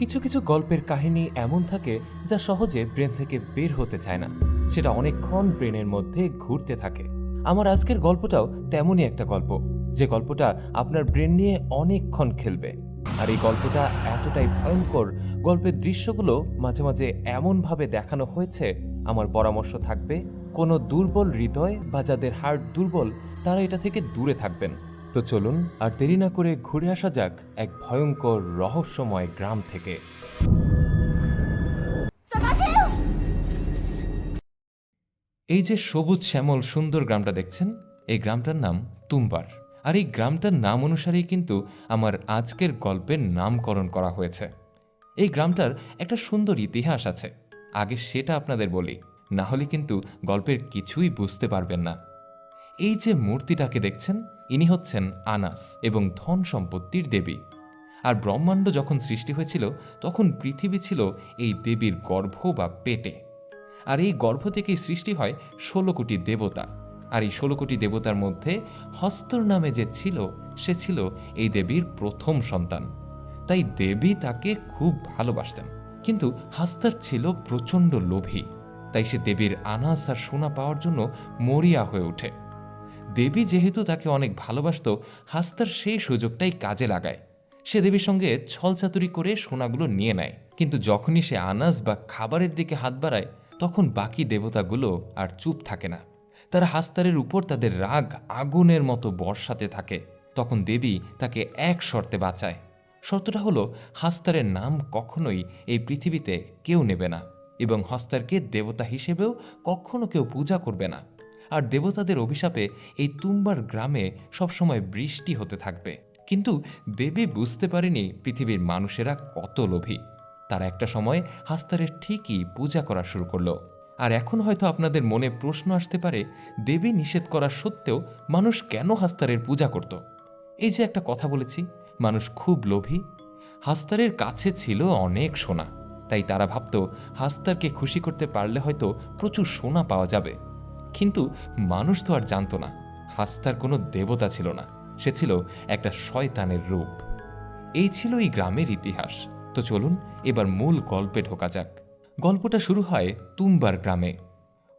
কিছু কিছু গল্পের কাহিনী এমন থাকে যা সহজে ব্রেন থেকে বের হতে চায় না। সেটা অনেকক্ষণ ব্রেনের মধ্যে ঘুরতে থাকে। আমার আজকের গল্পটাও তেমনই একটা গল্প, যে গল্পটা আপনার ব্রেন নিয়ে অনেকক্ষণ খেলবে। আর এই গল্পটা এতটাই ভয়ঙ্কর, গল্পের দৃশ্যগুলো মাঝে মাঝে এমনভাবে দেখানো হয়েছে, আমার পরামর্শ থাকবে, কোনো দুর্বল হৃদয় বা যাদের হার্ট দুর্বল, তারা এটা থেকে দূরে থাকবেন। তো চলুন আর দেরি না করে ঘুরে আসা যাক এক ভয়ঙ্কর রহস্যময় গ্রাম থেকে। এই যে সবুজ শ্যামল সুন্দর গ্রামটা দেখছেন এই গ্রামটার নাম তুম্বার। আর এই গ্রামটার নাম অনুসারেই কিন্তু আমার আজকের গল্পের নামকরণ করা হয়েছে। এই গ্রামটার একটা সুন্দর ইতিহাস আছে। আগে সেটা আপনাদের বলি না হলে কিন্তু গল্পের কিছুই বুঝতে পারবেন না। এই যে মূর্তিটাকে দেখছেন, ইনি হচ্ছেন আনাস এবং ধন সম্পত্তির দেবী। আর ব্রহ্মাণ্ড যখন সৃষ্টি হয়েছিল, তখন পৃথিবী ছিল এই দেবীর গর্ভ বা পেটে। আর এই গর্ভ থেকেই সৃষ্টি হয় ষোলো কোটি দেবতা। আর এই ষোলো কোটি দেবতার মধ্যে হস্তর নামে যে ছিল, সে ছিল এই দেবীর প্রথম সন্তান। তাই দেবী তাকে খুব ভালোবাসতেন। কিন্তু হাস্তার ছিল প্রচণ্ড লোভী। তাই সে দেবীর আনাস আর সোনা পাওয়ার জন্য মরিয়া হয়ে ওঠে। দেবী যেহেতু তাকে অনেক ভালোবাসত, হাস্তার সেই সুযোগটাই কাজে লাগায়। সে দেবীর সঙ্গে ছলচাতুরি করে সোনাগুলো নিয়ে নেয়। কিন্তু যখনই সে আনাজ বা খাবারের দিকে হাত বাড়ায়, তখন বাকি দেবতাগুলো আর চুপ থাকে না। তারা হাস্তারের উপর তাদের রাগ আগুনের মতো বর্ষাতে থাকে। তখন দেবী তাকে এক শর্তে বাঁচায়। শর্তটা হলো, হাস্তারের নাম কখনোই এই পৃথিবীতে কেউ নেবে না এবং হস্তারকে দেবতা হিসেবেও কখনো কেউ পূজা করবে না। আর দেবতাদের অভিশাপে এই তুম্বার গ্রামে সবসময় বৃষ্টি হতে থাকবে। কিন্তু দেবী বুঝতে পারেনি পৃথিবীর মানুষেরা কত লোভী। তারা একটা সময় হাস্তারের ঠিকই পূজা করা শুরু করল। আর এখন হয়তো আপনাদের মনে প্রশ্ন আসতে পারে, দেবী নিষেধ করা সত্ত্বেও মানুষ কেন হাস্তারের পূজা করত? এই যে একটা কথা বলেছি, মানুষ খুব লোভী। হাস্তারের কাছে ছিল অনেক সোনা। তাই তারা ভাবত, হাস্তারকে খুশি করতে পারলে হয়তো প্রচুর সোনা পাওয়া যাবে। কিন্তু মানুষ তো আর জানতো না। হাস্তার কোনো দেবতা ছিল না। সে ছিল একটা শয়তানের রূপ। এই ছিল এই গ্রামের ইতিহাস। তো চলুন এবার মূল গল্পে ঢোকা যাক। গল্পটা শুরু হয় তুম্বার গ্রামে।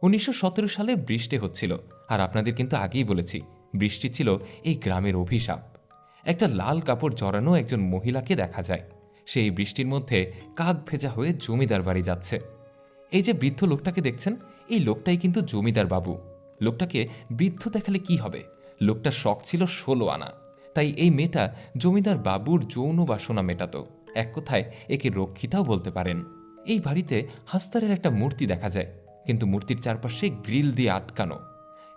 উনিশশো সতেরো সালে বৃষ্টি হচ্ছিল, আর আপনাদের কিন্তু আগেই বলেছি, বৃষ্টি ছিল এই গ্রামের অভিশাপ। একটা লাল কাপড় জড়ানো একজন মহিলাকে দেখা যায়। সেই বৃষ্টির মধ্যে কাক ভেজা হয়ে জমিদার বাড়ি যাচ্ছে। এই যে বৃদ্ধ লোকটাকে দেখছেন এই লোকটাই কিন্তু জমিদার বাবু। লোকটাকে বৃদ্ধ দেখালে কি হবে? লোকটার শখ ছিল ষোলো আনা। তাই এই মেয়েটা জমিদার বাবুর যৌন বাসনা মেটাতো। এক কথায় একে রক্ষিতাও বলতে পারেন। এই বাড়িতে হাস্তারের একটা মূর্তি দেখা যায়। কিন্তু মূর্তির চারপাশে গ্রিল দিয়ে আটকানো।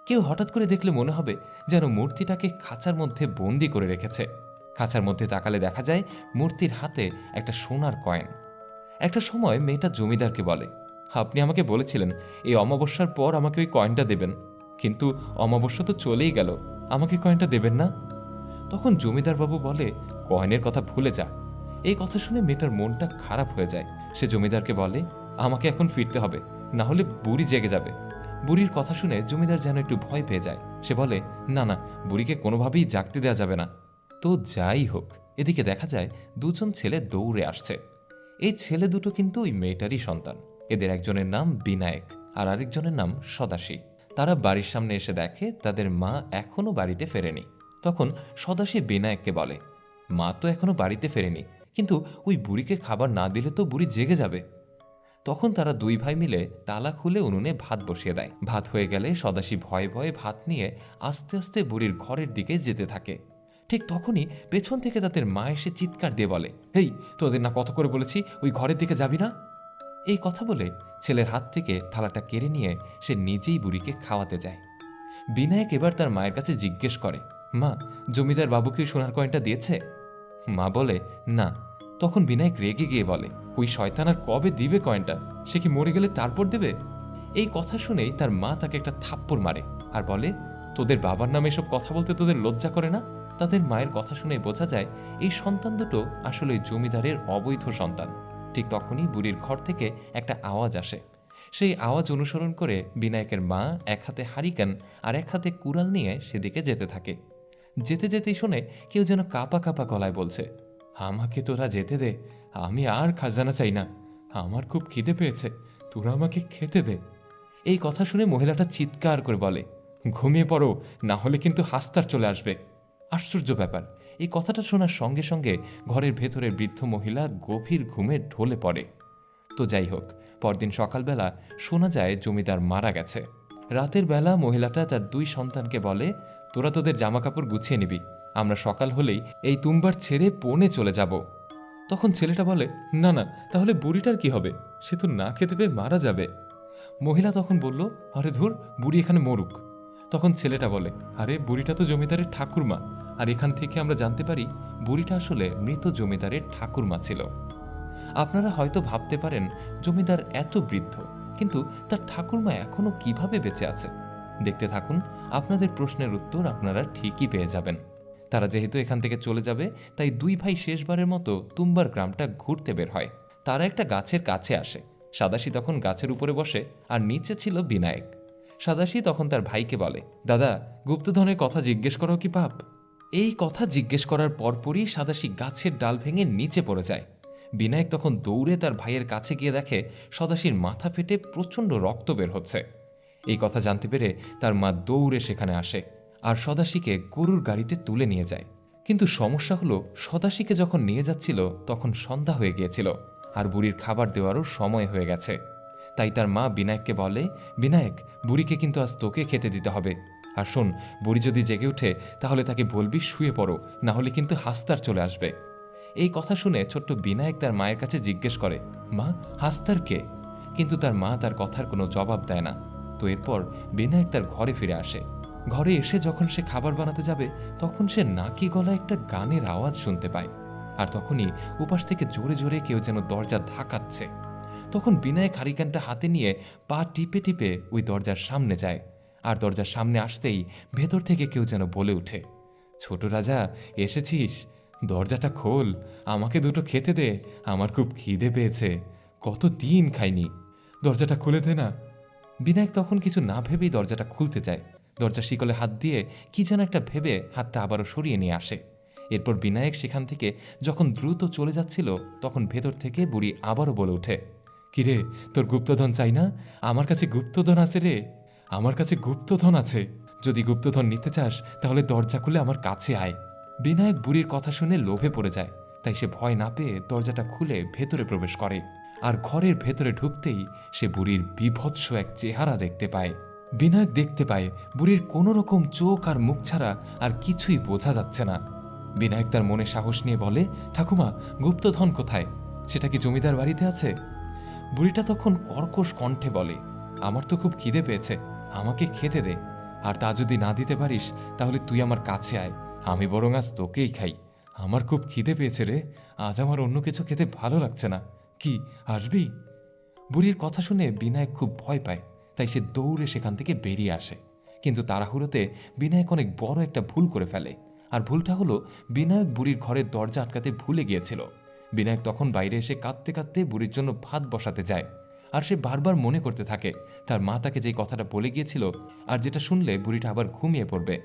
কেউ হঠাৎ করে দেখলে মনে হবে যেন মূর্তিটাকে খাঁচার মধ্যে বন্দি করে রেখেছে। খাঁচার মধ্যে তাকালে দেখা যায় মূর্তির হাতে একটা সোনার কয়েন। একটা সময় মেয়েটা জমিদারকে বলে আপনি আমাকে বলেছিলেন, এই অমাবস্যার পর আমাকে ওই কয়েনটা দেবেন। কিন্তু অমাবস্যা তো চলেই গেল, আমাকে কয়েনটা দেবেন না? তখন জমিদারবাবু বলে কয়েনের কথা ভুলে যা। এই কথা শুনে মেয়েটার মনটা খারাপ হয়ে যায়। সে জমিদারকে বলে, আমাকে এখন ফিরতে হবে, না হলে বুড়ি জেগে যাবে। বুড়ির কথা শুনে জমিদার যেন একটু ভয় পেয়ে যায়। সে বলে, না না, বুড়িকে কোনোভাবেই জাগতে দেওয়া যাবে না। তো যাই হোক, এদিকে দেখা যায় দুজন ছেলে দৌড়ে আসছে। এই ছেলে দুটো কিন্তু ওই মেয়েটারই সন্তান। এদের একজনের নাম বিনায়ক আর আরেকজনের নাম সদাশী তারা বাড়ির সামনে এসে দেখে তাদের মা এখনও বাড়িতে ফেরেনি। তখন সদাশী বিনায়ককে বলে, মা তো এখনও বাড়িতে ফেরেনি, কিন্তু ওই বুড়িকে খাবার না দিলে তো বুড়ি জেগে যাবে। তখন তারা দুই ভাই মিলে তালা খুলে উনুনে ভাত বসিয়ে দেয়। ভাত হয়ে গেলে সদাশী ভয়ে ভয়ে ভাত নিয়ে আস্তে আস্তে বুড়ির ঘরের দিকে যেতে থাকে। ঠিক তখনই পেছন থেকে তাদের মা এসে চিৎকার দিয়ে বলে, হেই, তোদের না কত করে বলেছি, ওই ঘরের দিকে যাবি না? এই কথা বলে ছেলের হাত থেকে থালাটা কেড়ে নিয়ে সে নিজেই বুড়িকে খাওয়াতে যায়। বিনায়ক এবার তার মায়ের কাছে জিজ্ঞেস করে, মা, জমিদার বাবুকে সোনার কয়েনটা দিয়েছে? মা বলে, না। তখন বিনায়ক রেগে গিয়ে বলে, ওই শয়তান আর কবে দিবে কয়েনটা? সে কি মরে গেলে তারপর দেবে? এই কথা শুনেই তার মা তাকে একটা থাপ্পড় মারে আর বলে, তোদের বাবার নামে এসব কথা বলতে তোদের লজ্জা করে না? তাদের মায়ের কথা শুনে বোঝা যায়, এই সন্তান দুটো আসলে জমিদারের অবৈধ সন্তান। ঠিক তখনই বুড়ির ঘর থেকে একটা আওয়াজ আসে। সেই আওয়াজ অনুসরণ করে বিনায়কের মা এক হাতে হারিকেন আর এক হাতে কুড়াল নিয়ে সেদিকে যেতে থাকে। যেতে যেতেই শুনে কেউ যেন কাপা কাপা গলায় বলছে, আমাকে তোরা যেতে দে, আমি আর খাজানা চাই না, আমার খুব খিদে পেয়েছে, তোরা আমাকে খেতে দে। এই কথা শুনে মহিলাটা চিৎকার করে বলে, ঘুমিয়ে পড়ো, না হলে কিন্তু হাস্তার চলে আসবে। আশ্চর্য ব্যাপার এই কথাটা শোনার সঙ্গে সঙ্গে ঘরের ভেতরের বৃদ্ধ মহিলা গভীর ঘুমে ঢলে পড়ে। তো যাই হোক, পরদিন সকালবেলা শোনা যায় জমিদার মারা গেছে। রাতের বেলা মহিলাটা তার দুই সন্তানকে বলে, তোরা তোদের জামাকাপড় গুছিয়ে নিবি। আমরা সকাল হলেই এই তুমবার ছেড়ে পনে চলে যাব। তখন ছেলেটা বলে, না না, তাহলে বুড়িটার কি হবে? সে তো না খেতে পেয়ে মারা যাবে। মহিলা তখন বলল, আরে ধুর, বুড়ি এখানে মরুক। তখন ছেলেটা বলে, আরে, বুড়িটা তো জমিদারের ঠাকুরমা। আর এখান থেকে আমরা জানতে পারি বুড়িটা আসলে মৃত জমিদারের ঠাকুরমা ছিল। আপনারা হয়তো ভাবতে পারেন, জমিদার এত বৃদ্ধ, কিন্তু তার ঠাকুরমা এখনও কীভাবে বেঁচে আছে? দেখতে থাকুন, আপনাদের প্রশ্নের উত্তর আপনারা ঠিকই পেয়ে যাবেন। তারা যেহেতু এখান থেকে চলে যাবে, তাই দুই ভাই শেষবারের মতো তুম্বার গ্রামটা ঘুরতে বের হয়। তারা একটা গাছের কাছে আসে। সাদাশি তখন গাছের উপরে বসে, আর নিচে ছিল বিনায়ক। সাদাশি তখন তার ভাইকে বলে, দাদা, গুপ্তধনের কথা জিজ্ঞেস করো কি পাপ? এই কথা জিজ্ঞেস করার পরপরই সাদাশি গাছের ডাল ভেঙে নিচে পড়ে যায়। বিনায়ক তখন দৌড়ে তার ভাইয়ের কাছে গিয়ে দেখে সদাশির মাথা ফেটে প্রচণ্ড রক্ত বের হচ্ছে। এই কথা জানতে পেরে তার মা দৌড়ে সেখানে আসে আর সদাশিকে গরুর গাড়িতে তুলে নিয়ে যায়। কিন্তু সমস্যা হলো সদাশিকে যখন নিয়ে যাচ্ছিল, তখন সন্ধ্যা হয়ে গিয়েছিল আর বুড়ির খাবার দেওয়ারও সময় হয়ে গেছে। তাই তার মা বিনায়ককে বলে, বিনায়ক, বুড়িকে কিন্তু আজ তোকে খেতে দিতে হবে। আর শোন, বুড়ি যদি জেগে ওঠে তাহলে তাকে বলবি শুয়ে পড়ো, না হলে কিন্তু হাস্তার চলে আসবে। এই কথা শুনে ছোট্ট বিনায়ক তার মায়ের কাছে জিজ্ঞেস করে, মা, হাস্তার কে? কিন্তু তার মা তার কথার কোনো জবাব দেয় না। তো এরপর বিনায়ক তার ঘরে ফিরে আসে। ঘরে এসে যখন সে খাবার বানাতে যাবে, তখন সে নাকি গলা একটা গানের আওয়াজ শুনতে পায়। আর তখনই উপাস থেকে জোরে জোরে কেউ যেন দরজা ধাকাচ্ছে তখন বিনায়ক হারিকানটা হাতে নিয়ে পা টিপে টিপে ওই দরজার সামনে যায়। আর দরজার সামনে আসতেই ভেতর থেকে কেউ যেন বলে ওঠে, ছোট রাজা, এসেছিস? দরজাটা খোল, আমাকে দুটো খেতে দে, আমার খুব খিদে পেয়েছে, কত দিন খাইনি। দরজাটা খুলে দে না। বিনায়ক তখন কিছু না ভেবেই দরজাটা খুলতে চায় দরজা শিকলে হাত দিয়ে কি যেন একটা ভেবে হাতটা আবারও সরিয়ে নিয়ে আসে। এরপর বিনায়ক সেখান থেকে যখন দ্রুত চলে যাচ্ছিল, তখন ভেতর থেকে বুড়ি আবারও বলে ওঠে, কিরে, তোর গুপ্তধন চাই না? আমার কাছে গুপ্তধন আছে রে। আমার কাছে গুপ্তধন আছে। যদি গুপ্তধন নিতে চাস, তাহলে দরজা খুলে আমার কাছে আয়। বিনায়ক বুড়ির কথা শুনে লোভে পড়ে যায়। তাই সে ভয় না পেয়ে দরজাটা খুলে ভেতরে প্রবেশ করে। আর ঘরের ভেতরে ঢুকতেই সে বুড়ির বিভৎস এক চেহারা দেখতে পায়। বিনায়ক দেখতে পায়, বুড়ির কোনো রকম চোখ আর মুখ ছাড়া আর কিছুই বোঝা যাচ্ছে না। বিনায়ক তার মনে সাহস নিয়ে বলে, ঠাকুমা, গুপ্তধন কোথায়? সেটা কি জমিদার বাড়িতে আছে? বুড়িটা তখন কর্কশ কণ্ঠে বলে, আমার তো খুব খিদে পেয়েছে। আমাকে খেতে দে। আর তা যদি না দিতে পারিস, তাহলে তুই আমার কাছে আয়। আমি বরং আজ তোকেই খাই। আমার খুব খিদে পেয়েছে রে। আজ আমার অন্য কিছু খেতে ভালো লাগছে না। কি, আসবি? বুড়ির কথা শুনে বিনায়ক খুব ভয় পায়। তাই সে দৌড়ে সেখান থেকে বেরিয়ে আসে। কিন্তু তাড়াহুড়োতে বিনায়ক অনেক বড় একটা ভুল করে ফেলে। আর ভুলটা হলো, বিনায়ক বুড়ির ঘরের দরজা আটকাতে ভুলে গিয়েছিল। বিনায়ক তখন বাইরে এসে কাঁদতে কাঁদতে বুড়ির জন্য ভাত বসাতে যায়। আর সে বারবার মনে করতে থাকে। তার মা তাকে যে কথাটা বলে গিয়েছিল আর যেটা শুনলে বুড়িটা আবার ঘুমিয়ে পড়বে।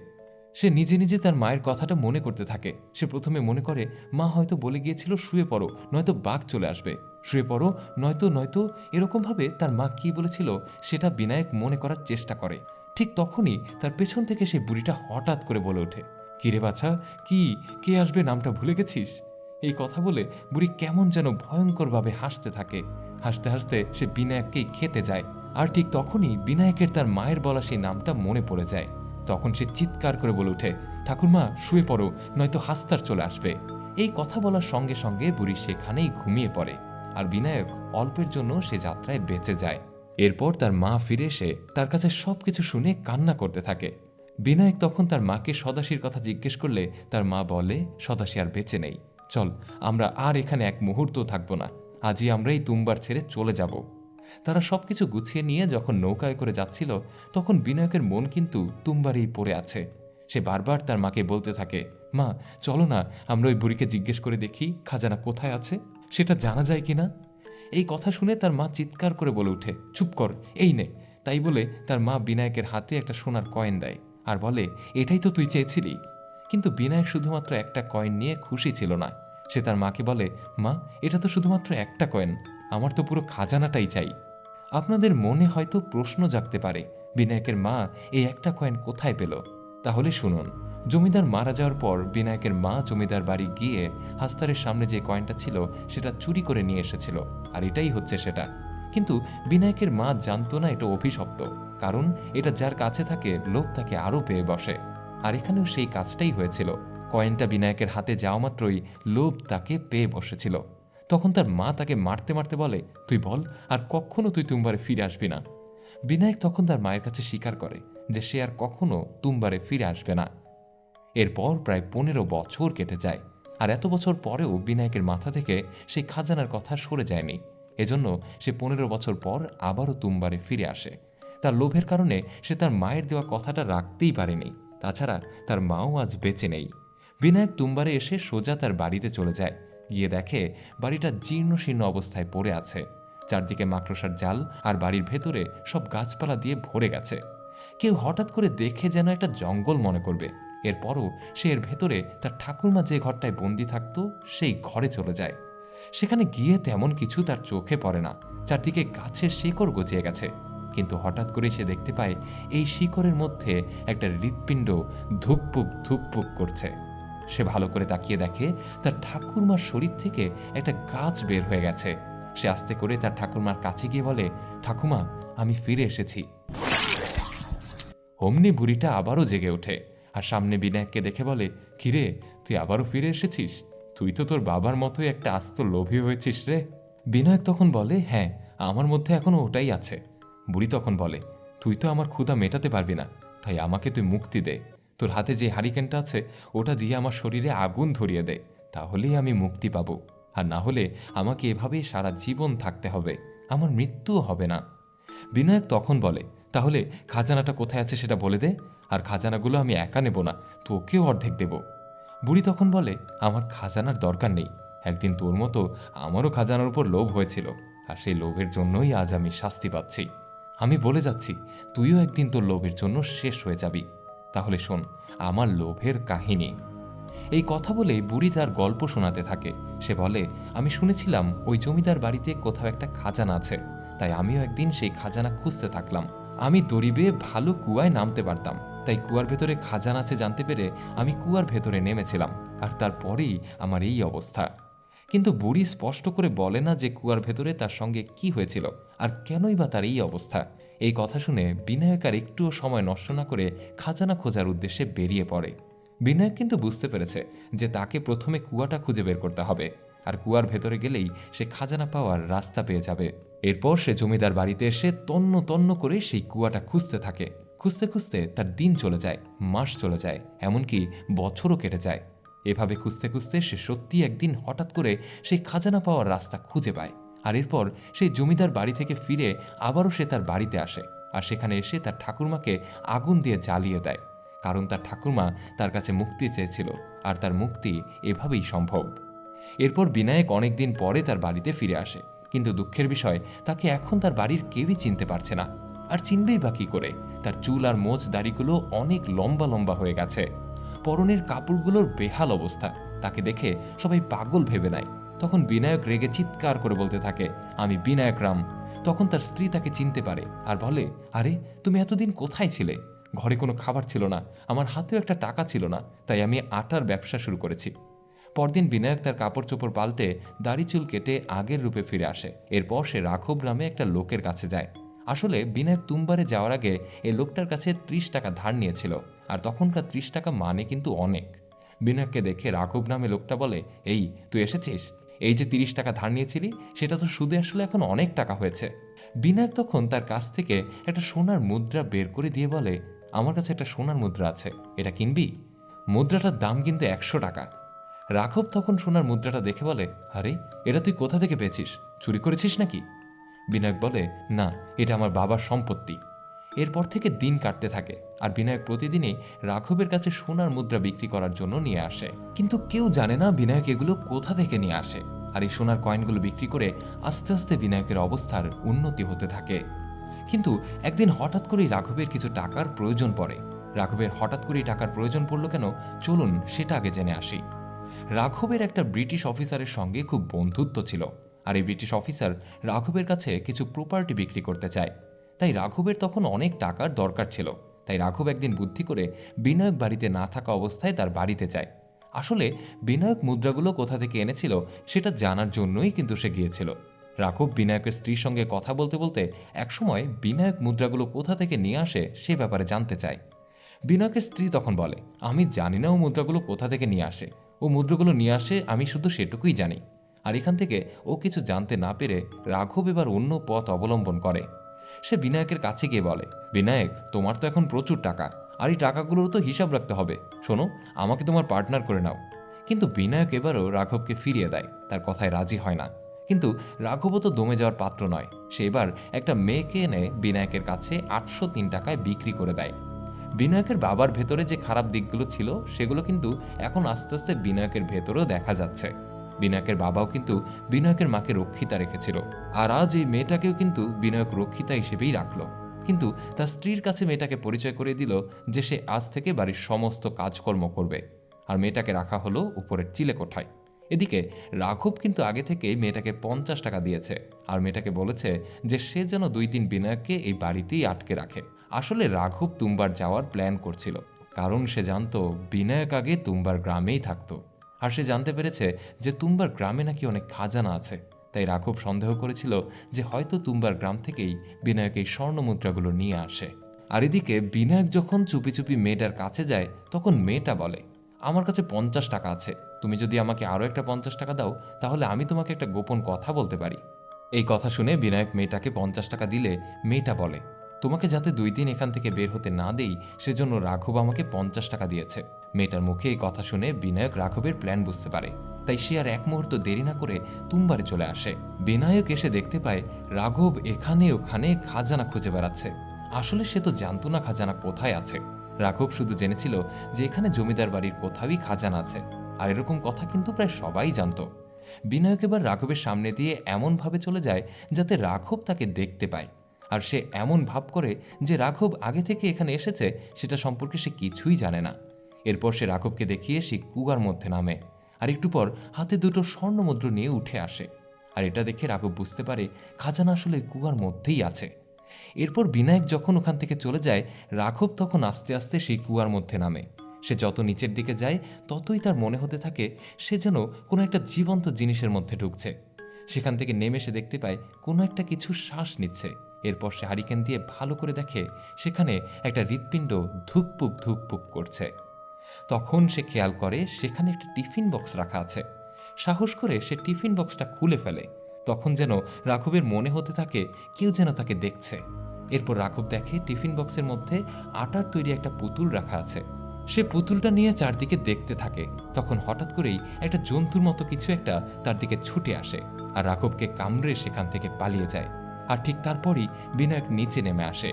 সে নিজে নিজে তার মায়ের কথাটা মনে করতে থাকে। সে প্রথমে মনে করে, মা হয়তো বলে গিয়েছিল শুয়ে পড়ো, নয়তো বাঘ চলে আসবে। শুয়ে পড়ো, নয়তো নয়তো। এরকমভাবে তার মা কি বলেছিল সেটা বিনায়ক মনে করার চেষ্টা করে। ঠিক তখনই তার পেছন থেকে সেই বুড়িটা হঠাৎ করে বলে ওঠে কিরে বাছা, কি, কে আসবে নামটা ভুলে গেছিস? এই কথা বলে বুড়ি কেমন যেন ভয়ঙ্করভাবে হাসতে থাকে। হাসতে হাসতে সে বিনায়ককেই খেতে যায়। আর ঠিক তখনই বিনায়কের তার মায়ের বলা সেই নামটা মনে পড়ে যায়। তখন সে চিৎকার করে বলে ওঠে, ঠাকুরমা, শুয়ে পড়ো, নয়তো হাস্তার চলে আসবে। এই কথা বলার সঙ্গে সঙ্গে বুড়ি সেখানেই ঘুমিয়ে পড়ে। আর বিনায়ক অল্পের জন্য সে যাত্রায় বেঁচে যায়। এরপর তার মা ফিরে এসে তার কাছে সবকিছু শুনে কান্না করতে থাকে। বিনায়ক তখন তার মাকে সদাশির কথা জিজ্ঞেস করলে তার মা বলে, সদাশি আর বেঁচে নেই। চল, আমরা আর এখানে এক মুহূর্ত থাকব না। আজই আমরা এই তুমবার ছেড়ে চলে যাব। তারা সবকিছু গুছিয়ে নিয়ে যখন নৌকায় করে যাচ্ছিল, তখন বিনায়কের মন কিন্তু তুমবারেই পড়ে আছে। সে বারবার তার মাকে বলতে থাকে, মা, চলো না, আমরা ওই বুড়িকে জিজ্ঞেস করে দেখি খাজানা কোথায় আছে, সেটা জানা যায় কিনা? এই কথা শুনে তার মা চিৎকার করে বলে ওঠে, চুপ কর, এই নে। তাই বলে তার মা বিনায়কের হাতে একটা সোনার কয়েন দেয় আর বলে, এটাই তো তুই চেয়েছিলি। কিন্তু বিনায়ক শুধুমাত্র একটা কয়েন নিয়ে খুশি ছিল না। সে তার মাকে বলে, মা, এটা তো শুধুমাত্র একটা কয়েন। আমার তো পুরো খাজানাটাই চাই। আপনাদের মনে হয়তো প্রশ্ন জাগতে পারে, বিনায়কের মা এই একটা কয়েন কোথায় পেল? তাহলে শুনুন, জমিদার মারা যাওয়ার পর বিনায়কের মা জমিদার বাড়ি গিয়ে হাস্তারের সামনে যে কয়েনটা ছিল, সেটা চুরি করে নিয়ে এসেছিল, আর এটাই হচ্ছে সেটা। কিন্তু বিনায়কের মা জানতো না এটা অভিশপ্ত, কারণ এটা যার কাছে থাকে, লোভ তাকে আরও পেয়ে বসে। আর এখানেও সেই কাজটাই হয়েছিল। কয়েনটা বিনায়কের হাতে যাওয়া মাত্রই লোভ তাকে পেয়ে বসেছিল। তখন তার মা তাকে মারতে মারতে বলে, তুই বল, আর কখনো তুই তুমবারে ফিরে আসবি না। বিনায়ক তখন তার মায়ের কাছে স্বীকার করে যে সে আর কখনো তুমবারে ফিরে আসবে না। এরপর প্রায় পনেরো বছর কেটে যায়, আর এত বছর পরেও বিনায়কের মাথা থেকে সেই খাজানার কথা সরে যায়নি। এজন্য সে পনেরো বছর পর আবারও তুমবারে ফিরে আসে। তার লোভের কারণে সে তার মায়ের দেওয়া কথাটা রাখতেই পারেনি। তাছাড়া তার মাও আজ বেঁচে নেই। বিনায়ক তুমবারে এসে সোজা তার বাড়িতে চলে যায়। গিয়ে দেখে বাড়িটা জীর্ণ শীর্ণ অবস্থায় পড়ে আছে। চারদিকে মাকড়সার জাল আর বাড়ির ভেতরে সব গাছপালা দিয়ে ভরে গেছে। কেউ হঠাৎ করে দেখে যেন একটা জঙ্গল মনে করবে। এরপরও সে এর ভেতরে তার ঠাকুরমা যে ঘরটায় বন্দি থাকতো, সেই ঘরে চলে যায়। সেখানে গিয়ে তেমন কিছু তার চোখে পড়ে না। চারদিকে গাছের শিকড় গচিয়ে গেছে। কিন্তু হঠাৎ করে সে দেখতে পায়, এই শিকড়ের মধ্যে একটা হৃৎপিণ্ড ধুকপুক ধুকপুক করছে। সে ভালো করে তাকিয়ে দেখে তার ঠাকুরমার শরীর থেকে একটা গাছ বের হয়ে গেছে। সে আস্তে করে তার ঠাকুরমার কাছে গিয়ে বলে, ঠাকুমা, আমি ফিরে এসেছি। অমনি বুড়িটা আবারও জেগে ওঠে আর সামনে বিনায়ককে দেখে বলে, কিরে, তুই আবারও ফিরে এসেছিস? তুই তো তোর বাবার মতোই একটা আস্ত লোভী হয়েছিস রে। বিনায়ক তখন বলে হ্যাঁ আমার মধ্যে এখনও ওটাই আছে। বুড়ি তখন বলে, তুই তো আমার ক্ষুধা মেটাতে পারবি না, তাই আমাকে তুই মুক্তি দে। তোর হাতে যে হারিকেনটা আছে, ওটা দিয়ে আমার শরীরে আগুন ধরিয়ে দে, তাহলেই আমি মুক্তি পাব। আর না হলে আমাকে এভাবেই সারা জীবন থাকতে হবে, আমার মৃত্যুও হবে না। বিনায়ক তখন বলে, তাহলে খাজানাটা কোথায় আছে সেটা বলে দে, আর খাজানাগুলো আমি একা নেব না, তোকেও অর্ধেক দেব। বুড়ি তখন বলে, আমার খাজানার দরকার নেই, একদিন তোর মতো আমারও খাজানার উপর লোভ হয়েছিল, আর সেই লোভের জন্যই আজ আমি শাস্তি পাচ্ছি। আমি বলে যাচ্ছি, তুইও একদিন তোর লোভের জন্য শেষ হয়ে যাবি। তাহলে শোন, আমার লোভের কাহিনী। এই কথা বলে বুড়ি তার গল্প শোনাতে থাকে। সে বলে, আমি শুনেছিলাম ওই জমিদার বাড়িতে কোথাও একটা খাজানা আছে। তাই আমিও একদিন সেই খাজানা খুঁজতে থাকলাম। আমি দড়িবে ভালো কুয়ায় নামতে পারতাম। তাই কুয়ার ভেতরে খাজানা আছে জানতে পেরে আমি কুয়ার ভেতরে নেমেছিলাম আর তারপরেই আমার এই অবস্থা। কিন্তু বুড়ি স্পষ্ট করে বলে না যে কুয়ার ভেতরে তার সঙ্গে কি হয়েছিল। আর কেনই বা তার এই অবস্থা? এই কথা শুনে বিনায়ক আর একটুও সময় নষ্ট না করে খাজানা খোঁজার উদ্দেশ্যে বেরিয়ে পড়ে। বিনায়ক কিন্তু বুঝতে পেরেছে যে তাকে প্রথমে কুয়াটা খুঁজে বের করতে হবে আর কুয়ার ভেতরে গেলেই সে খাজানা পাওয়ার রাস্তা পেয়ে যাবে। এরপর সে জমিদার বাড়িতে এসে তন্ন তন্ন করে সেই কুয়াটা খুঁজতে থাকে। খুঁজতে খুঁজতে তার দিন চলে যায়, মাস চলে যায়, এমনকি বছরও কেটে যায়। এভাবে খুঁজতে খুঁজতে সে সত্যি একদিন হঠাৎ করে সেই খাজানা পাওয়ার রাস্তা খুঁজে পায়। আর এরপর সেই জমিদার বাড়ি থেকে ফিরে আবারও সে তার বাড়িতে আসে আর সেখানে এসে তার ঠাকুরমাকে আগুন দিয়ে জ্বালিয়ে দেয়, কারণ তার ঠাকুরমা তার কাছে মুক্তি চেয়েছিল আর তার মুক্তি এভাবেই সম্ভব। এরপর বিনায়ক অনেকদিন পরে তার বাড়িতে ফিরে আসে, কিন্তু দুঃখের বিষয়, তাকে এখন তার বাড়ির কেউই চিনতে পারছে না। আর চিনবেই বা কী করে? তার চুল আর মোচ দাড়িগুলো অনেক লম্বা লম্বা হয়ে গেছে। পরনের কাপড়গুলোর বেহাল অবস্থা, তাকে দেখে সবাই পাগল ভেবে নেয়। তখন বিনায়ক রেগে চিৎকার করে বলতে থাকে, আমি বিনায়ক রাম। তখন তার স্ত্রী তাকে চিনতে পারে আর বলে, আরে, তুমি এতদিন কোথায় ছিলে? ঘরে কোনো খাবার ছিল না, আমার হাতেও একটা টাকা ছিল না, তাই আমি আটার ব্যবসা শুরু করেছি। পরদিন বিনায়ক তার কাপড় চোপড় পাল্টে দাড়ি চুল কেটে আগের রূপে ফিরে আসে। এরপর সে রাঘব নামে একটা লোকের কাছে যায়। আসলে বিনায়ক তুমবারে যাওয়ার আগে এই লোকটার কাছে ত্রিশ টাকা ধার নিয়েছিল আর তখনকার ত্রিশ টাকা মানে কিন্তু অনেক। বিনায়ককে দেখে রাঘব নামে লোকটা বলে, এই, তুই এসেছিস? এই যে তিরিশ টাকা ধার নিয়েছিলি, সেটা তো সুদে আসলে এখন অনেক টাকা হয়েছে। বিনায়ক তখন তার কাছ থেকে একটা সোনার মুদ্রা বের করে দিয়ে বলে, আমার কাছে একটা সোনার মুদ্রা আছে, এটা কিনবি? মুদ্রাটার দাম কিন্তু একশো টাকা। রাঘব তখন সোনার মুদ্রাটা দেখে বলে, আরে, এটা তুই কোথা থেকে পেয়েছিস? চুরি করেছিস নাকি? বিনায়ক বলে, না, এটা আমার বাবার সম্পত্তি। এরপর থেকে দিন কাটতে থাকে আর বিনায়ক প্রতিদিনই রাঘবের কাছে সোনার মুদ্রা বিক্রি করার জন্য নিয়ে আসে। কিন্তু কেউ জানে না বিনায়ক এগুলো কোথা থেকে নিয়ে আসে আর এই সোনার কয়েনগুলো বিক্রি করে আস্তে আস্তে বিনায়কের অবস্থার উন্নতি হতে থাকে। কিন্তু একদিন হঠাৎ করেই রাঘবের কিছু টাকার প্রয়োজন পড়ে। রাঘবের হঠাৎ করেই টাকার প্রয়োজন পড়ল কেন? চলুন সেটা আগে জেনে আসি। রাঘবের একটা ব্রিটিশ অফিসারের সঙ্গে খুব বন্ধুত্ব ছিল আর এই ব্রিটিশ অফিসার রাঘবের কাছে কিছু প্রপার্টি বিক্রি করতে চায়। তাই রাঘবের তখন অনেক টাকার দরকার ছিল। তাই রাঘব একদিন বুদ্ধি করে বিনায়ক বাড়িতে না থাকা অবস্থায় তার বাড়িতে যায়। আসলে বিনায়ক মুদ্রাগুলো কোথা থেকে এনেছিল সেটা জানার জন্যই কিন্তু সে গিয়েছিল। রাঘব বিনায়কের স্ত্রীর সঙ্গে কথা বলতে বলতে একসময় বিনায়ক মুদ্রাগুলো কোথা থেকে নিয়ে আসে সে ব্যাপারে জানতে চায়। বিনায়কের স্ত্রী তখন বলে, আমি জানি না ও মুদ্রাগুলো কোথা থেকে নিয়ে আসে। ও মুদ্রাগুলো নিয়ে আসে আমি শুধু সেটুকুই জানি। আর এখান থেকে ও কিছু জানতে না পেরে রাঘব এবার অন্য পথ অবলম্বন করে। সে বিনায়কের কাছে গিয়ে বলে, বিনায়ক, তোমার তো এখন প্রচুর টাকা। আর এই টাকাগুলোর তো হিসাব রাখতে হবে। শোনো, আমাকে তোমার পার্টনার করে নাও। কিন্তু বিনায়ক এবারও রাঘবকে ফিরিয়ে দেয়, তার কথায় রাজি হয় না। কিন্তু রাঘবও তো দমে যাওয়ার পাত্র নয়। সে এবার একটা মেয়েকে এনে বিনায়কের কাছে আটশো তিন টাকায় বিক্রি করে দেয়। বিনায়কের বাবার ভেতরে যে খারাপ দিকগুলো ছিল, সেগুলো কিন্তু এখন আস্তে আস্তে বিনায়কের ভেতরেও দেখা যাচ্ছে। বিনায়কের বাবাও কিন্তু বিনায়কের মাকে রক্ষিতা রেখেছিল। আর আজ এই মেয়েটাকেও কিন্তু বিনায়ক রক্ষিতা হিসেবেই রাখল। কিন্তু তার স্ত্রীর কাছে মেয়েটাকে পরিচয় করে দিল যে সে আজ থেকে বাড়ির সমস্ত কাজকর্ম করবে। আর মেয়েটাকে রাখা হলো উপরের চিলে কোঠায় এদিকে রাঘব কিন্তু আগে থেকেই মেয়েটাকে পঞ্চাশ টাকা দিয়েছে। আর মেয়েটাকে বলেছে যে সে যেন দুই দিন বিনায়ককে এই বাড়িতেই আটকে রাখে। আসলে রাঘব তুম্বার যাওয়ার প্ল্যান করছিল। কারণ সে জানতো বিনায়ক আগে তুম্বার গ্রামেই থাকতো। আর সে জানতে পেরেছে যে তুম্বার গ্রামে নাকি অনেক খাজানা আছে। তাই রাঘব সন্দেহ করেছিল যে হয়তো তুম্বার গ্রাম থেকেই বিনায়ক এই স্বর্ণ মুদ্রাগুলো নিয়ে আসে। আর এদিকে বিনায়ক যখন চুপি চুপি মেয়েটার কাছে যায়, তখন মেয়েটা বলে, আমার কাছে পঞ্চাশ টাকা আছে। তুমি যদি আমাকে আরও একটা পঞ্চাশ টাকা দাও, তাহলে আমি তোমাকে একটা গোপন কথা বলতে পারি। এই কথা শুনে বিনায়ক মেয়েটাকে পঞ্চাশ টাকা দিলে মেয়েটা বলে তোমাকে যাতে দুই দিন এখান থেকে বের হতে না দেই, সেজন্য রাঘব আমাকে পঞ্চাশ টাকা দিয়েছে। মেয়েটার মুখে এই কথা শুনে বিনায়ক রাঘবের প্ল্যান বুঝতে পারে। তাই সে আর এক মুহূর্ত দেরি না করে তুমবারে চলে আসে। বিনায়ক এসে দেখতে পায়, রাঘব এখানে ওখানে খাজানা খুঁজে বেড়াচ্ছে। আসলে সে তো জানতো না খাজানা কোথায় আছে। রাঘব শুধু জেনেছিল যে এখানে জমিদার বাড়ির কোথাওই খাজানা আছে। আর এরকম কথা কিন্তু প্রায় সবাই জানতো। বিনায়ক এবার রাঘবের সামনে দিয়ে এমনভাবে চলে যায় যাতে রাঘব তাকে দেখতে পায়। আর সে এমন ভাব করে যে রাঘব আগে থেকে এখানে এসেছে, সেটা সম্পর্কে সে কিছুই জানে না। এরপর সে রাঘবকে দেখিয়ে সে কুয়ার মধ্যে নামে, আর একটু পর হাতে দুটো স্বর্ণমুদ্র নিয়ে উঠে আসে। আর এটা দেখে রাঘব বুঝতে পারে খাজানা আসলে কুয়ার মধ্যেই আছে। এরপর বিনায়ক যখন ওখান থেকে চলে যায়, রাঘব তখন আস্তে আস্তে সেই কুয়ার মধ্যে নামে। সে যত নিচের দিকে যায়, ততই তার মনে হতে থাকে সে যেন কোনো একটা জীবন্ত জিনিসের মধ্যে ঢুকছে। সেখান থেকে নেমে সে দেখতে পায় কোনো একটা কিছু শ্বাস নিচ্ছে। এরপর সে হারিকেন দিয়ে ভালো করে দেখে সেখানে একটা হৃৎপিণ্ড ধুকপুক ধুকপুক করছে। তখন সে খেয়াল করে সেখানে একটা টিফিন বক্স রাখা আছে। সাহস করে সে টিফিন বক্সটা খুলে ফেলে। তখন যেন রাঘবের মনে হতে থাকে, কেউ যেন তাকে দেখছে। এরপর রাঘব দেখে টিফিন বক্সের মধ্যে আটার তৈরি একটা পুতুল রাখা আছে। সে পুতুলটা নিয়ে চারদিকে দেখতে থাকে। তখন হঠাৎ করেই একটা জন্তুর মতো কিছু একটা তার দিকে ছুটে আসে। আর রাঘবকে কামড়ে সেখান থেকে পালিয়ে যায়। আর ঠিক তারপরই বিনায়ক নিচে নেমে আসে।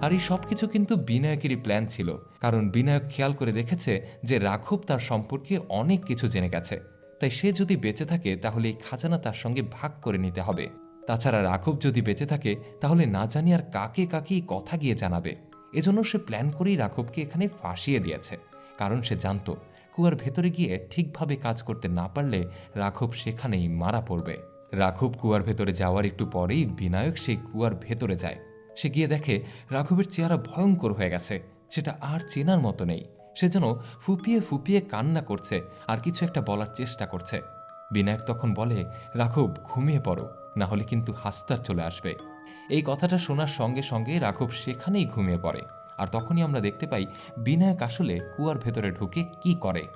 আর এই সব কিছু কিন্তু বিনায়কেরই প্ল্যান ছিল, কারণ বিনায়ক খেয়াল করে দেখেছে যে রাঘব তার সম্পর্কে অনেক কিছু জেনে গেছে। তাই সে যদি বেঁচে থাকে, তাহলে এই খাজানা তার সঙ্গে ভাগ করে নিতে হবে। তাছাড়া রাঘব যদি বেঁচে থাকে, তাহলে না জানি আর কাকে কাকে কথা গিয়ে জানাবে। এজন্য সে প্ল্যান করেই রাঘবকে এখানে ফাঁসিয়ে দিয়েছে। কারণ সে জানত, কুয়ার ভেতরে গিয়ে ঠিকভাবে কাজ করতে না পারলে রাঘব সেখানেই মারা পড়বে। রাঘব কুয়ার ভেতরে যাওয়ার একটু পরেই বিনায়ক সেই কুয়ার ভেতরে যায়। সে গিয়ে দেখে রাঘবের চেহারা ভয়ঙ্কর হয়ে গেছে। সেটা আর চেনার মতো নেই। সে যেন ফুপিয়ে ফুপিয়ে কান্না করছে, আর কিছু একটা বলার চেষ্টা করছে। বিনায়ক তখন বলে, রাঘব, ঘুমিয়ে পড়ো, না হলে কিন্তু হাস্তার চলে আসবে। এই কথাটা শোনার সঙ্গে সঙ্গে রাঘব সেখানেই ঘুমিয়ে পড়ে। আর তখনই আমরা দেখতে পাই বিনায়ক আসলে কুয়ার ভেতরে ঢুকে কি করে।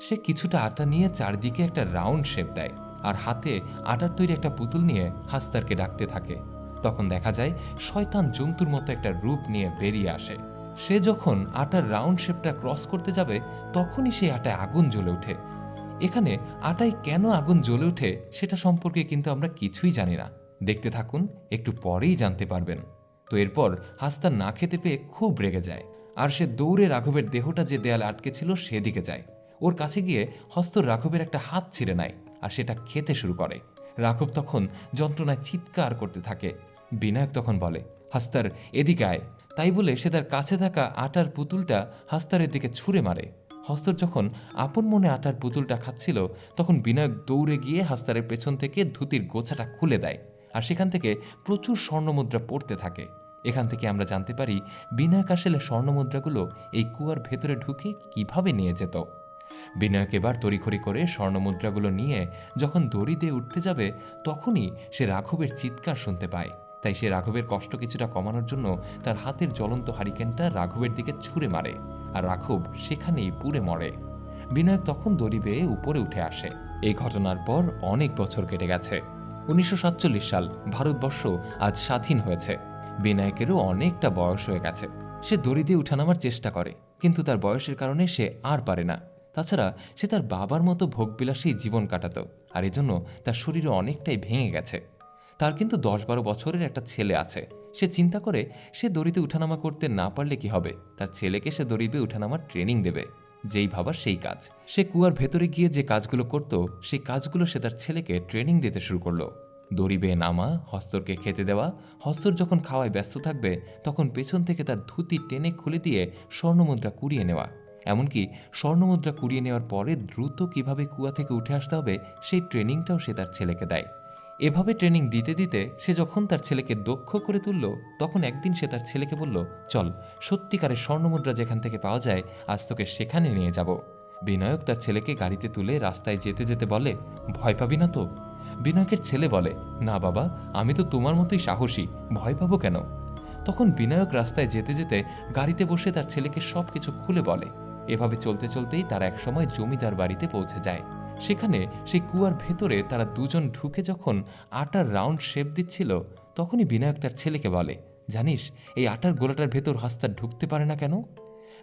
সে কিছুটা আটা নিয়ে চারদিকে একটা রাউন্ড শেপ দেয়। আর হাতে আটার তৈরি একটা পুতুল নিয়ে হাস্তারকে ডাকতে থাকে। তখন দেখা যায়, শয়তান জন্তুর মতো একটা রূপ নিয়ে বেরিয়ে আসে। সে যখন আটার রাউন্ড শেপটা ক্রস করতে যাবে, তখনই সে আটায় আগুন জ্বলে ওঠে। এখানে আটায় কেন আগুন জ্বলে ওঠে, সেটা সম্পর্কে কিন্তু আমরা কিছুই জানি না। দেখতে থাকুন, একটু পরেই জানতে পারবেন। তো এরপর হাস্তা না খেতে পেয়ে খুব রেগে যায়। আর সে দৌড়ে রাঘবের দেহটা যে দেয়ালে আটকে ছিল, সেদিকে যায়। ওর কাছে গিয়ে হস্ত রাঘবের একটা হাত ছিঁড়ে নেয়। আর সেটা খেতে শুরু করে। রাঘব তখন যন্ত্রণায় চিৎকার করতে থাকে। বিনায়ক তখন বলে, হাস্তার, এদিকে আয়। তাই বলে সে তার কাছে থাকা আটার পুতুলটা হাস্তারের দিকে ছুঁড়ে মারে। হস্তর যখন আপন মনে আটার পুতুলটা খাচ্ছিল, তখন বিনায়ক দৌড়ে গিয়ে হাস্তারের পেছন থেকে ধুতির গোছাটা খুলে দেয় আর সেখান থেকে প্রচুর স্বর্ণমুদ্রা পড়তে থাকে। এখান থেকে আমরা জানতে পারি, বিনায়ক আসলে স্বর্ণমুদ্রাগুলো এই কুয়ার ভেতরে ঢুকে কীভাবে নিয়ে যেত। বিনায়ক এবার তড়িখড়ি করে স্বর্ণমুদ্রাগুলো নিয়ে যখন দড়ি দিয়ে উঠতে যাবে, তখনই সে রাঘবের চিৎকার শুনতে পায়। তাই সে রাঘবের কষ্ট কিছুটা কমানোর জন্য তার হাতের জ্বলন্ত হারিকেনটা রাঘবের দিকে ছুঁড়ে মারে আর রাঘব সেখানেই পুড়ে মরে। বিনায়ক তখন দড়ি বেয়ে উপরে উঠে আসে। এই ঘটনার পর অনেক বছর কেটে গেছে। উনিশশো সাতচল্লিশ সাল ভারতবর্ষ আজ স্বাধীন হয়েছে। বিনায়কেরও অনেকটা বয়স হয়ে গেছে। সে দড়ি দিয়ে উঠানামার চেষ্টা করে, কিন্তু তার বয়সের কারণে সে আর পারে না। তাছাড়া সে তার বাবার মতো ভোগবিলাসেই জীবন কাটাত, আর এজন্য তার শরীরে অনেকটাই ভেঙে গেছে। তার কিন্তু দশ বারো বছরের একটা ছেলে আছে। সে চিন্তা করে সে দড়িতে উঠানামা করতে না পারলে কি হবে? তার ছেলেকে সে দড়িতে উঠানামার ট্রেনিং দেবে। যেই ভাবার সেই কাজ। সে কুয়ার ভেতরে গিয়ে যে কাজগুলো করত, সেই কাজগুলো সে তার ছেলেকে ট্রেনিং দিতে শুরু করল। দড়ি বেয়ে নামা, হস্তরকে খেতে দেওয়া, হস্তর যখন খাওয়ায় ব্যস্ত থাকবে, তখন পেছন থেকে তার ধুতি টেনে খুলে দিয়ে স্বর্ণমুদ্রা কুড়িয়ে নেওয়া। এমনকি স্বর্ণমুদ্রা কুড়িয়ে নেওয়ার পরে দ্রুত কীভাবে কুয়া থেকে উঠে আসতে হবে, সেই ট্রেনিংটাও সে তার ছেলেকে দেয়। এভাবে ট্রেনিং দিতে দিতে সে যখন তার ছেলেকে দক্ষ করে তুলল, তখন একদিন সে তার ছেলেকে বলল, চল, সত্যিকারের স্বর্ণমুদ্রা যেখান থেকে পাওয়া যায়, আজ তোকে সেখানে নিয়ে যাব। বিনায়ক তার ছেলেকে গাড়িতে তুলে রাস্তায় যেতে যেতে বলে, ভয় পাবি না তো? বিনায়কের ছেলে বলে, না বাবা, আমি তো তোমার মতোই সাহসী, ভয় পাবো কেন? তখন বিনায়ক রাস্তায় যেতে যেতে গাড়িতে বসে তার ছেলেকে সব কিছু খুলে বলে। এভাবে চলতে চলতেই তারা একসময় জমিদার বাড়িতে পৌঁছে যায়। সেখানে সেই কুয়ার ভেতরে তারা দুজন ঢুকে যখন আটার রাউন্ড শেপ দিচ্ছিল, তখনই বিনায়ক তার ছেলেকে বলে, জানিস, এই আটার গোলাটার ভেতর হাস্তা ঢুকতে পারে না কেন?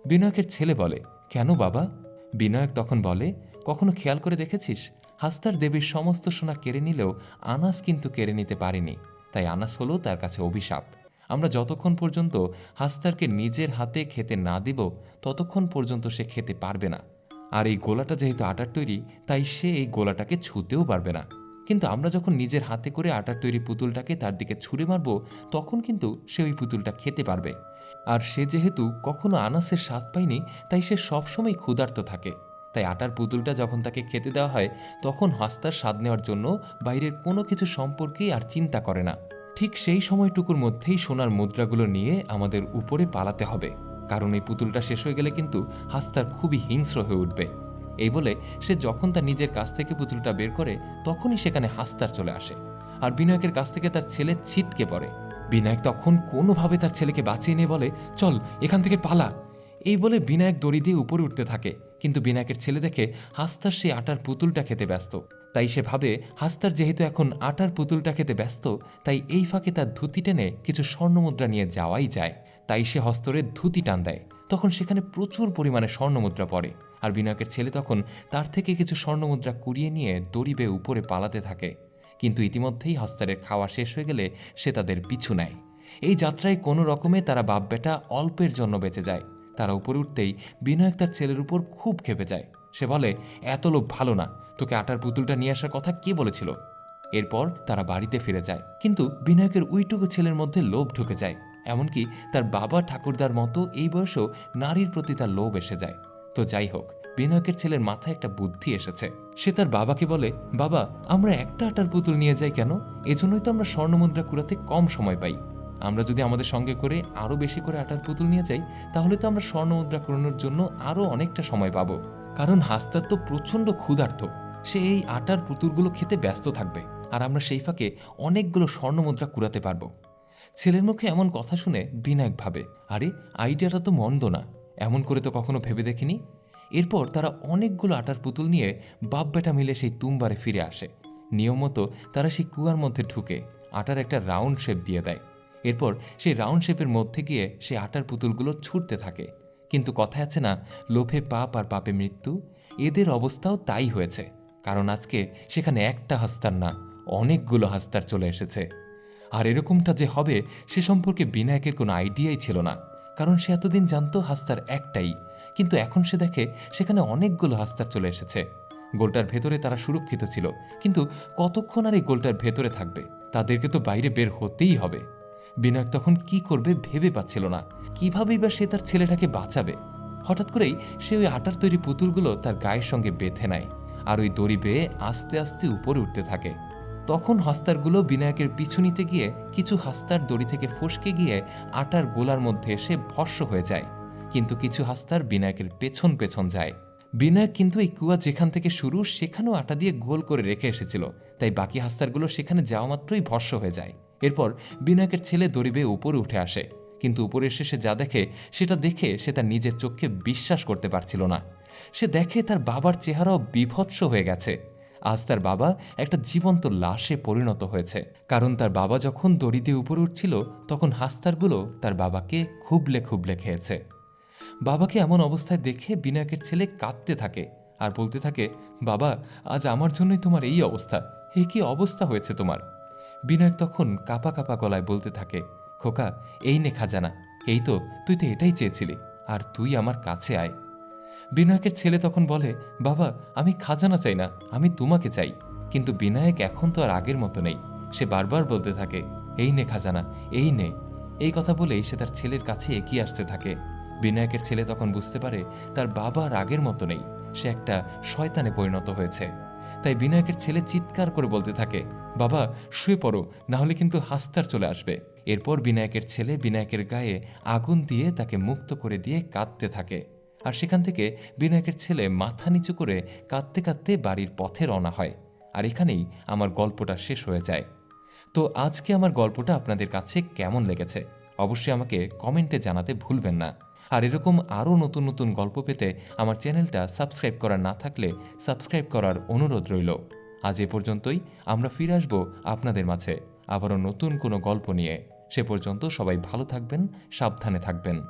বিনায়কের ছেলে বলে, কেন বাবা? বিনায়ক তখন বলে, কখনো খেয়াল করে দেখেছিস? হাস্তার দেবীর সমস্ত সোনা কেড়ে নিলেও আনাস কিন্তু কেড়ে নিতে পারেনি। তাই আনাস হলো তার কাছে অভিশাপ। আমরা যতক্ষণ পর্যন্ত হাস্তারকে নিজের হাতে খেতে না দিব, ততক্ষণ পর্যন্ত সে খেতে পারবে না। আর এই গোলাটা যেহেতু আটার তৈরি, তাই সে এই গোলাটাকে ছুঁতেও পারবে না। কিন্তু আমরা যখন নিজের হাতে করে আটার তৈরি পুতুলটাকে তার দিকে ছুঁড়ে মারব, তখন কিন্তু সে ওই পুতুলটা খেতে পারবে। আর সে যেহেতু কখনো আনাসের স্বাদ পায়নি, তাই সে সবসময় ক্ষুধার্ত থাকে। তাই আটার পুতুলটা যখন তাকে খেতে দেওয়া হয়, তখন হাস্তার স্বাদ নেওয়ার জন্য বাইরের কোনো কিছু সম্পর্কেই আর চিন্তা করে না। ঠিক সেই সময়টুকুর মধ্যেই সোনার মুদ্রাগুলো নিয়ে আমাদের উপরে পালাতে হবে, কারণ এই পুতুলটা শেষ হয়ে গেলে কিন্তু হাস্তার খুবই হিংস্র হয়ে উঠবে। এই বলে সে যখন তার নিজের কাছ থেকে পুতুলটা বের করে, তখনই সেখানে হাস্তার চলে আসে। আর বিনায়কের কাছ থেকে তার ছেলে ছিটকে পড়ে। বিনায়ক তখন কোনোভাবে তার ছেলেকে বাঁচিয়ে নিয়ে বলে, চল, এখান থেকে পালা। এই বলে বিনায়ক দড়ি দিয়ে উপরে উঠতে থাকে, কিন্তু বিনায়কের ছেলে দেখে হাস্তার সে আটার পুতুলটা খেতে ব্যস্ত। তাই সে ভাবে, হাস্তার যেহেতু এখন আটার পুতুলটা খেতে ব্যস্ত, তাই এই ফাঁকে তার ধুতি টেনে কিছু স্বর্ণমুদ্রা নিয়ে যাওয়াই যায়। তাই সে হস্তরে ধুতি টান দেয়। তখন সেখানে প্রচুর পরিমাণে স্বর্ণমুদ্রা পড়ে। আর বিনায়কের ছেলে তখন তার থেকে কিছু স্বর্ণমুদ্রা কুড়িয়ে নিয়ে দড়ি উপরে পালাতে থাকে। কিন্তু ইতিমধ্যেই হাস্তারের খাওয়া শেষ হয়ে গেলে সে তাদের পিছু নেয়। এই যাত্রায় কোনো রকমে তারা বাপ বেটা অল্পের জন্য বেঁচে যায়। তারা উপরে উঠতেই বিনায়ক তার ছেলের উপর খুব খেপে যায়। সে বলে, এত লোক ভালো না। তোকে আটার পুতুলটা নিয়ে আসার কথা কে বলেছিল? এরপর তারা বাড়িতে ফিরে যায়। কিন্তু বিনায়কের উইটুকু ছেলের মধ্যে লোভ ঢুকে যায়। এমনকি তার বাবা ঠাকুরদার মতো এই বয়সেও নারীর প্রতি তার লোভ এসে যায়। তো যাই হোক, বিনায়কের ছেলের মাথায় একটা বুদ্ধি এসেছে। সে তার বাবাকে বলে, বাবা, আমরা একটা আটার পুতুল নিয়ে যাই কেন? এজন্যই তো আমরা স্বর্ণমুদ্রা কুড়াতে কম সময় পাই। আমরা যদি আমাদের সঙ্গে করে আরও বেশি করে আটার পুতুল নিয়ে যাই, তাহলে তো আমরা স্বর্ণমুদ্রা কুড়ানোর জন্য আরও অনেকটা সময় পাবো। কারণ হাস্তার তো প্রচণ্ড ক্ষুধার্ত। সে এই আটার পুতুলগুলো খেতে ব্যস্ত থাকবে, আর আমরা সেই ফাঁকে অনেকগুলো স্বর্ণমুদ্রা কুড়াতে পারব। ছেলের মুখে এমন কথা শুনে বিনায়ক ভাবে, আরে, আইডিয়াটা তো মন্দ না। এমন করে তো কখনো ভেবে দেখিনি? এরপর তারা অনেকগুলো আটার পুতুল নিয়ে বাপ বেটা মিলে সেই তুমবারে ফিরে আসে। নিয়ম মতো তারা সেই কুয়ার মধ্যে ঢুকে আটার একটা রাউন্ড শেপ দিয়ে দেয়। এরপর সেই রাউন্ড শেপের মধ্যে গিয়ে সেই আটার পুতুলগুলো ছুটতে থাকে। কিন্তু কথা আছে না, লোভে পাপ আর পাপে মৃত্যু? এদের অবস্থাও তাই হয়েছে। কারণ আজকে সেখানে একটা হাস্তার না, অনেকগুলো হাস্তার চলে এসেছে। আর এরকমটা যে হবে, সে সম্পর্কে বিনায়কের কোনো আইডিয়াই ছিল না। কারণ সে এতদিন জানতো হাস্তার একটাই, কিন্তু এখন সে দেখে সেখানে অনেকগুলো হাস্তার চলে এসেছে। গোলটার ভেতরে তারা সুরক্ষিত ছিল, কিন্তু কতক্ষণ আর এই গোলটার ভেতরে থাকবে, তাদেরকে তো বাইরে বের হতেই হবে। বিনায়ক তখন কি করবে ভেবে পাচ্ছিল না, কিভাবেই বা সে তার ছেলেটাকে বাঁচাবে? হঠাৎ করেই সে ওই আটার তৈরি পুতুলগুলো তার গায়ের সঙ্গে বেঁধে নেয়। আর ওই দড়ি বেয়ে আস্তে আস্তে উপরে উঠতে থাকে। তখন হাস্তারগুলো বিনায়কের পিছু নিতে গিয়ে কিছু হাস্তার দড়ি থেকে ফসকে গিয়ে আটার গোলার মধ্যে এসে ভস্য হয়ে যায়। কিন্তু কিছু হাস্তার বিনায়কের পেছন পেছন যায়। বিনায়ক কিন্তু এই কুয়া যেখান থেকে শুরু, সেখানেও আটা দিয়ে গোল করে রেখে এসেছিল। তাই বাকি হাস্তারগুলো সেখানে যাওয়া মাত্রই ভস্য হয়ে যায়। এরপর বিনায়কের ছেলে দড়ি বেয়ে উপরে উঠে আসে। কিন্তু উপরে এসে সে যা দেখে, সেটা দেখে সে তার নিজের চোখকে বিশ্বাস করতে পারছিল না। সে দেখে তার বাবার চেহারাও বিভৎস হয়ে গেছে। আজ তার বাবা একটা জীবন্ত লাশে পরিণত হয়েছে। কারণ তার বাবা যখন দড়ি দিয়ে উপরে উঠছিল, তখন হাস্তারগুলো তার বাবাকে খুবলে খুবলে খেয়েছে। বাবাকে এমন অবস্থায় দেখে বিনায়কের ছেলে কাঁদতে থাকে আর বলতে থাকে, বাবা, আজ আমার জন্যই তোমার এই অবস্থা। এ কি অবস্থা হয়েছে তোমার? বিনায়ক তখন কাপা কাপা গলায় বলতে থাকে, খোকা, এই নে খাজানা। এই তো, তুই তো এটাই চেয়েছিলি। আর তুই আমার কাছে আয়। বিনায়কের ছেলে তখন বলে, বাবা, আমি খাজানা চাই না, আমি তোমাকে চাই। কিন্তু বিনায়ক এখন তো আর আগের মতো নেই। সে বারবার বলতে থাকে, এই নে খাজানা, এই নে। এই কথা বলেই সে তার ছেলের কাছে এগিয়ে আসতে থাকে। বিনায়কের ছেলে তখন বুঝতে পারে তার বাবা আর আগের মতো নেই, সে একটা শয়তানে পরিণত হয়েছে। তাই বিনায়কের ছেলে চিৎকার করে বলতে থাকে, বাবা, শুয়ে পড়ো, না হলে কিন্তু হাস্তার চলে আসবে। এরপর বিনায়কের ছেলে বিনায়কের গায়ে আগুন দিয়ে তাকে মুক্ত করে দিয়ে কাঁদতে থাকে। আর সেখান থেকে বিনায়কের ছেলে মাথা নিচু করে কাঁদতে কাঁদতে বাড়ির পথে রওনা হয়। আর এখানেই আমার গল্পটা শেষ হয়ে যায়। তো আজকে আমার গল্পটা আপনাদের কাছে কেমন লেগেছে? অবশ্যই আমাকে কমেন্টে জানাতে ভুলবেন না। আর এরকম আরও নতুন নতুন গল্প পেতে আমার চ্যানেলটা সাবস্ক্রাইব করা না থাকলে সাবস্ক্রাইব করার অনুরোধ রইল। আজ এ পর্যন্তই, আমরা ফিরে আসব আপনাদের মাঝে আবারও নতুন কোনো গল্প নিয়ে। সে পর্যন্ত সবাই ভালো থাকবেন, সাবধানে থাকবেন।